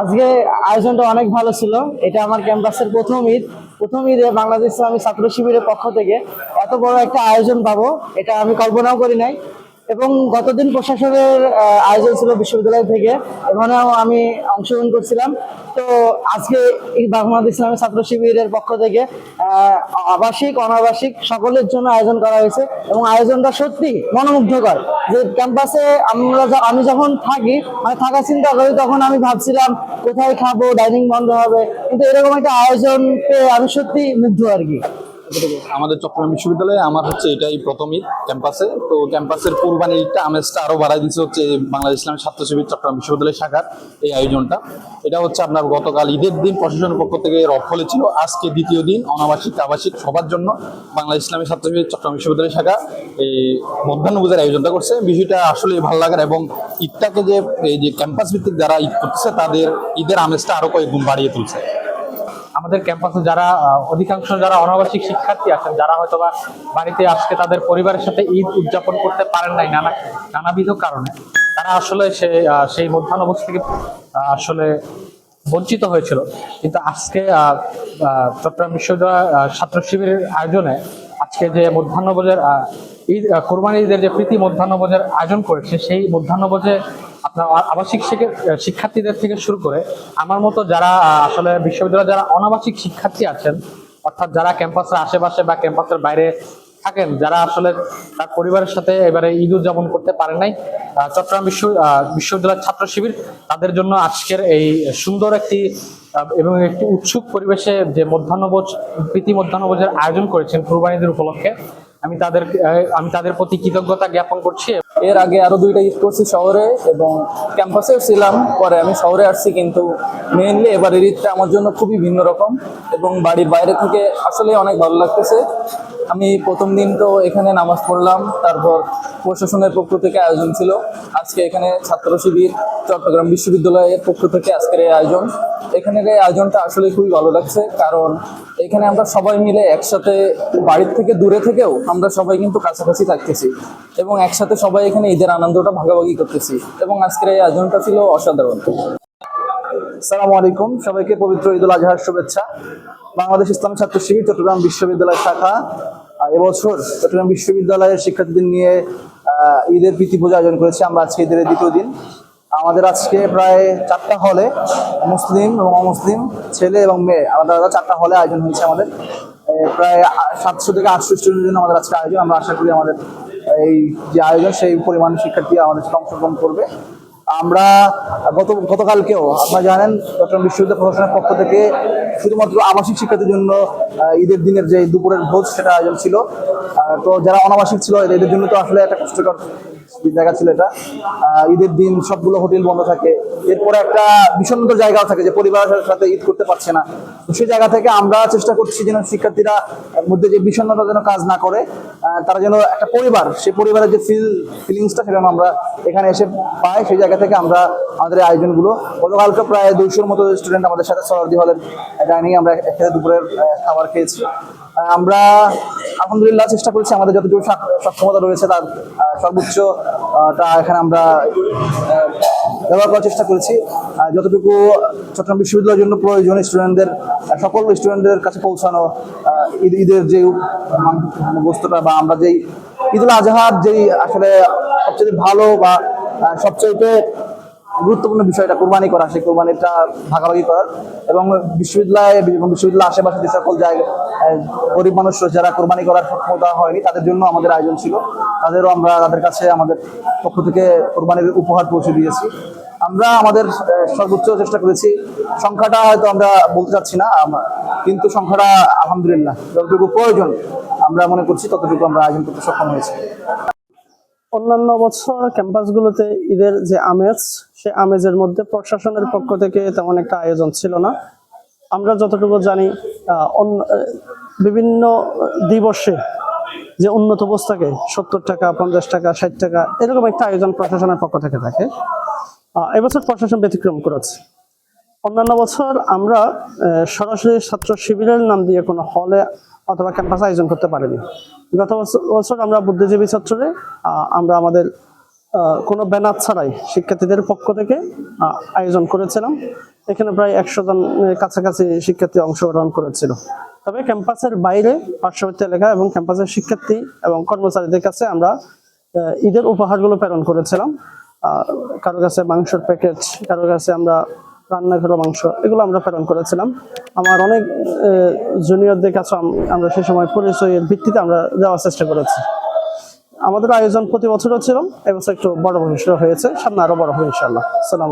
আজকে আয়োজনটা অনেক ভালো ছিল। এটা আমার ক্যাম্পাসের প্রথম ঈদ। প্রথম ঈদে বাংলাদেশ ইসলামী ছাত্র শিবিরের পক্ষ থেকে এত বড় একটা আয়োজন পাবো, এটা আমি কল্পনাও করি নাই। এবং গতদিন প্রশাসনের আয়োজন ছিল বিশ্ববিদ্যালয় থেকে, এখানেও আমি অংশগ্রহণ করছিলাম। তো আজকে এই বাংলাদেশ ইসলামী ছাত্র শিবিরের পক্ষ থেকে আবাসিক, অনাবাসিক সকলের জন্য আয়োজন করা হয়েছে এবং আয়োজনটা সত্যি মনোমুগ্ধকর। যে ক্যাম্পাসে আমরা আমি যখন থাকি মানে থাকার চিন্তা করি, তখন আমি ভাবছিলাম কোথায় খাব, ডাইনিং বন্ধ হবে, কিন্তু এরকম একটা আয়োজন পেয়ে আমি সত্যি মুগ্ধ আর কি। আমাদের চট্টগ্রাম বিশ্ববিদ্যালয়ে আমার হচ্ছে এটাই প্রথম ঈদ ক্যাম্পাসে। তো ক্যাম্পাসের কোরবানি ঈদটা আমেজটা আরও বাড়াই দিচ্ছে হচ্ছে বাংলাদেশ ইসলামী ছাত্র শিবির চট্টগ্রাম বিশ্ববিদ্যালয় শাখার এই আয়োজনটা। এটা হচ্ছে আপনার গতকাল ঈদের দিন প্রশাসনের পক্ষ থেকে রফ হলেছিল আজকে দ্বিতীয় দিন, অনাবাসিক, আবাসিক সবার জন্য বাংলাদেশ ইসলামী ছাত্র শিবির চট্টগ্রাম বিশ্ববিদ্যালয় শাখা এই মধ্যাহ্নভোজের আয়োজনটা করছে। বিষয়টা আসলে ভালো লাগার এবং ঈদটাকে যে, এই যে ক্যাম্পাস ভিত্তিক যারা ঈদ করতেছে, তাদের ঈদের আমেজটা আরও কয়েক গুণ বাড়িয়ে তুলছে। আমাদের ক্যাম্পাসে যারা অধিকাংশ যারা অনাবাসিক শিক্ষার্থী আছেন, যারা হয়তো বা বাড়িতে আজকে তাদের পরিবারের সাথে ঈদ উদযাপন করতে পারেন নাই নানা, নানাবিধ কারণে, তারা আসলে সে সেই মধ্যাহ্নভোজ থেকে আসলে বঞ্চিত হয়েছিল। কিন্তু আজকে চট্টগ্রাম বিশ্ববিদ্যালয় ছাত্র শিবিরের আয়োজনে আজকে যে মধ্যাহ্নভোজের ঈদ কোরবানি ঈদের যে প্রীতি মধ্যাহ্নভোজের আয়োজন করেছে, সেই মধ্যাহ্নভোজে আপনার আবাসিক শিক্ষার্থীদের থেকে শুরু করে আমার মতো যারা আসলে বিশ্ববিদ্যালয়ে যারা অনাবাসিক শিক্ষার্থী আছেন, অর্থাৎ যারা ক্যাম্পাসের আশেপাশে বা ক্যাম্পাসের বাইরে থাকেন, যারা আসলে তার পরিবারের সাথে এবারে ঈদ উদযাপন করতে পারেন নাই চট্টগ্রাম বিশ্ব বিশ্ববিদ্যালয়ের ছাত্র শিবির তাদের জন্য আজকের এই সুন্দর একটি এবং একটি উৎসুক পরিবেশে যে মধ্যাহ্নভোজ, প্রীতি মধ্যাহ্নভোজের আয়োজন করেছেন কুরবানিদের উপলক্ষে আমি তাদের আমি তাদের প্রতি কৃতজ্ঞতা জ্ঞাপন করছি। এর আগে আরও দুইটা ঈদ করছি শহরে এবং ক্যাম্পাসেও ছিলাম। পরে আমি শহরে আসছি, কিন্তু মেইনলি এবারের ঈদটা আমার জন্য খুবই ভিন্ন রকম এবং বাড়ির বাইরে থেকে আসলে অনেক ভালো লাগতেছে। আমি প্রথম দিন তো এখানে নামাজ পড়লাম, তারপর প্রশাসনের পক্ষ থেকে আয়োজন ছিল। আজকে এখানে ছাত্র শিবির চট্টগ্রাম বিশ্ববিদ্যালয়ের পক্ষ থেকে আজকের এই আয়োজন। এখানের এই আয়োজনটা আসলে খুবই ভালো লাগছে, কারণ এখানে আমরা সবাই মিলে একসাথে বাড়ির থেকে দূরে থেকেও আমরা সবাই কিন্তু কাছাকাছি থাকতেছি এবং একসাথে সবাই এখানে ঈদের আনন্দটা ভাগাভাগি করতেছি এবং আজকের এই আয়োজনটা ছিল অসাধারণ। সালামু আলাইকুম, সবাইকে পবিত্র ঈদুল আজহার শুভেচ্ছা। বাংলাদেশ ইসলাম ছাত্র শিবির, চট্টগ্রাম বিশ্ববিদ্যালয় শাখা। এবছর চট্টগ্রাম বিশ্ববিদ্যালয়ের শিক্ষার্থীদের নিয়ে ঈদের প্রীতি পূজা আয়োজন করেছি। আমরা আজকে ঈদের দ্বিতীয় দিন। আমাদের আজকে প্রায় চারটা হলে মুসলিম এবং অমুসলিম, ছেলে এবং মেয়ে, আলাদা আলাদা চারটা হলে আয়োজন হয়েছে আমাদের। প্রায় সাতশো থেকে আটশো স্টুডেন্টের জন্য আমাদের আজকে আয়োজন। আমরা আশা করি আমাদের এই যে আয়োজন, সেই পরিমাণ শিক্ষার্থী আমাদের অংশগ্রহণ করবে। আমরা গত গতকালকেও, আপনারা জানেন চট্টগ্রাম বিশ্ববিদ্যালয় প্রশাসনের পক্ষ থেকে শুধুমাত্র আবাসিক শিক্ষার্থীর জন্য ঈদের দিনের যে দুপুরের ভোজ সেটা আয়োজন ছিল। তো যারা অনাবাসিক ছিল, এদের জন্য তো আসলে একটা কষ্টকর জায়গা ছিল এটা। ঈদের দিন সবগুলো হোটেল বন্ধ থাকে। এরপরে একটা বিষণ্ণ জায়গাও থাকে যে পরিবারের সাথে ঈদ করতে পারছে না। তো সেই জায়গা থেকে আমরা চেষ্টা করছি যেন শিক্ষার্থীরা মধ্যে যে বিষণ্ণতা যেন কাজ না করে তারা যেন একটা পরিবার, সেই পরিবারের যে ফিল ফিলিংসটা সেটা আমরা এখানে এসে পাই সেই জায়গা থেকে আমরা আমাদের আয়োজনগুলো। গতকালকে প্রায় দুইশোর মতো স্টুডেন্ট আমাদের সাথে সরার্দি হলের ডাইনিং আমরা একসাথে দুপুরের খাবার খেয়েছি। আমরা আলহামদুলিল্লাহ চেষ্টা করছি আমাদের যতটুকু সক- সক্ষমতা রয়েছে তার সর্বোচ্চ টা এখানে আমরা ব্যবহার করার চেষ্টা করেছি। যতটুকু চট্টগ্রাম বিশ্ববিদ্যালয়ের জন্য প্রয়োজন স্টুডেন্টদের সকল স্টুডেন্টদের কাছে পৌঁছানো ঈদ ঈদের যে বস্তুটা বা আমরা যেই ঈদুল আজহার যেই আসলে সবচেয়ে ভালো বা সবচাইতে গুরুত্বপূর্ণ বিষয়টা কোরবানি করা, সেই কোরবানিটা ভাগাভাগি করার। এবং বিশ্ববিদ্যালয়ে এবং বিশ্ববিদ্যালয় আশেপাশে যে সকল জায়গায় গরিব মানুষ যারা কোরবানি করার সক্ষমতা হয়নি, তাদের জন্য আমাদের আয়োজন ছিল। তাদেরও আমরা তাদের কাছে আমাদের পক্ষ থেকে কোরবানির উপহার পৌঁছে দিয়েছি। আমরা আমাদের সর্বোচ্চ চেষ্টা করেছি। সংখ্যাটা হয়তো আমরা বলতে চাচ্ছি না কিন্তু সংখ্যাটা আলহামদুলিল্লাহ যতটুকু প্রয়োজন আমরা মনে করছি, ততটুকু আমরা আয়োজন করতে সক্ষম হয়েছি। অন্যান্য বছর ক্যাম্পাসগুলোতে ঈদের যে আমেজ সে আমেজের মধ্যে প্রশাসনের পক্ষ থেকে তেমন একটা আয়োজন ছিল না। আমরা যতটুকু জানি বিভিন্ন দিবসে যে উন্নত পুস্তকে সত্তর টাকা, পঞ্চাশ টাকা, ষাট টাকা, এরকম একটা আয়োজন প্রশাসনের পক্ষ থেকে থাকে। এবছর প্রশাসন ব্যতিক্রম করেছে। অন্যান্য বছর আমরা সরাসরি ছাত্র শিবিরের নাম দিয়ে কোনো হলে অথবা ক্যাম্পাস আয়োজন করতে পারিনি। গত বছর- আমরা বুদ্ধিজীবী ছাত্ররে আমরা আমাদের কোনো ব্যানার ছাড়াই শিক্ষার্থীদের পক্ষ থেকে আয়োজন করেছিলাম। এখানে প্রায় একশো জন কাছাকাছি শিক্ষার্থী অংশগ্রহণ করেছিল। তবে ক্যাম্পাসের বাইরে, পার্শ্ববর্তী এলাকা এবং ক্যাম্পাসের শিক্ষার্থী এবং কর্মচারীদের কাছে আমরা ঈদের উপহারগুলো প্রেরণ করেছিলাম। কারও কাছে মাংসের প্যাকেট কারও কাছে আমরা রান্না করা মাংস, এগুলো আমরা প্রেরণ করেছিলাম। আমার অনেক জুনিয়রদের কাছে আমরা সে সময় পরিচয়ের ভিত্তিতে আমরা দেওয়ার চেষ্টা করেছি। আমাদের আয়োজন প্রতি বছরও ছিল, এবছর একটু বড় ভবিষ্যৎ হয়েছে, সামনে আরও বড় হবে ইনশাল্লাহ সালাম